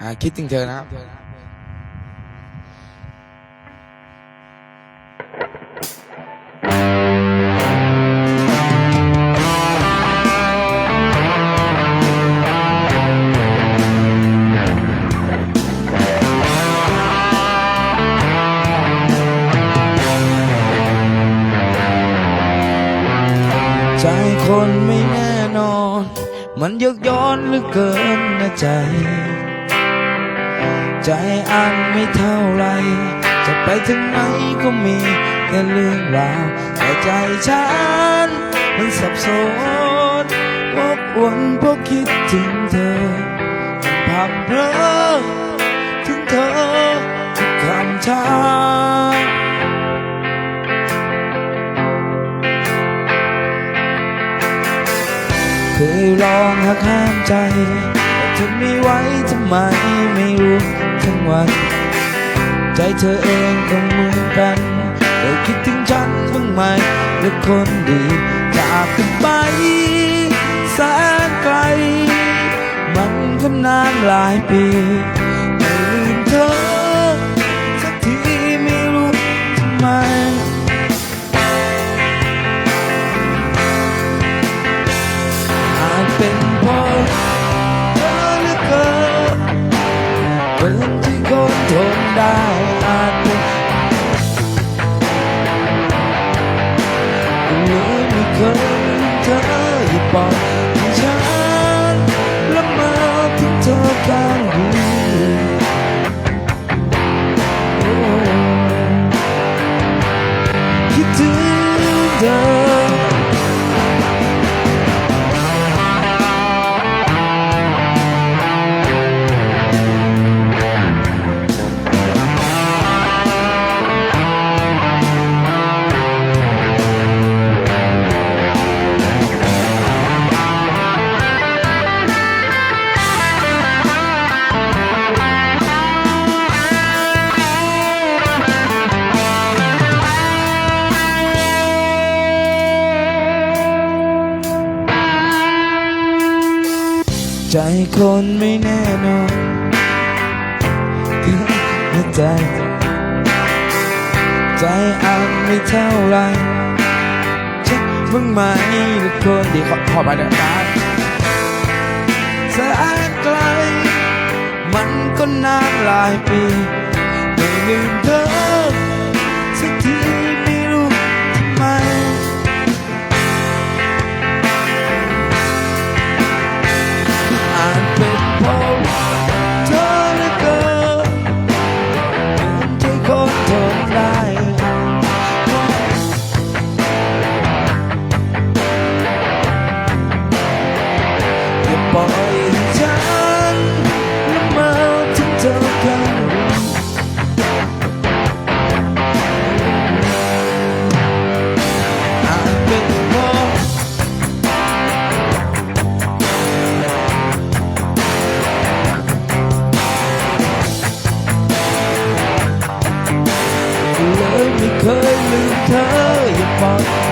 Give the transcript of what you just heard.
อ่าคิดถึงเธอนะครับใจคนไม่แน่นอน มันยกย้อนเหลือเกินนะใจ ใจอันไม่เท่าไร จะไปถึงไหนก็มีแค่เรื่องราวแต่ใจฉัน มันสับสนวกวนเพราะคิดถึงเธอมันพับเพลอถึงเธอทุกคำช้าเคยลองหักห้ามใจ ทนไม่ไหวทำไมไม่รู้ทั้งวัน ใจเธอเองก็เหมือนกันได้คิดถึงฉันบ้างไหมหรือคนดีจากกันไปแสนไกล มันก็นานหลายปีไม่ลืมเธอสักทีไม่รู้ทำไมอาจเป็น ทนได้อาจเป็นเลยไม่มีคนเธออย่าบอก ใจคนไม่แน่นอนหัวใจ ใจอันไม่เท่าไรเช็คบ้างไหมหรือคนดีขอขอไปเดี๋ยวนะแสนไกล มันก็นานหลายปี ไม่ลืมเธอ bye.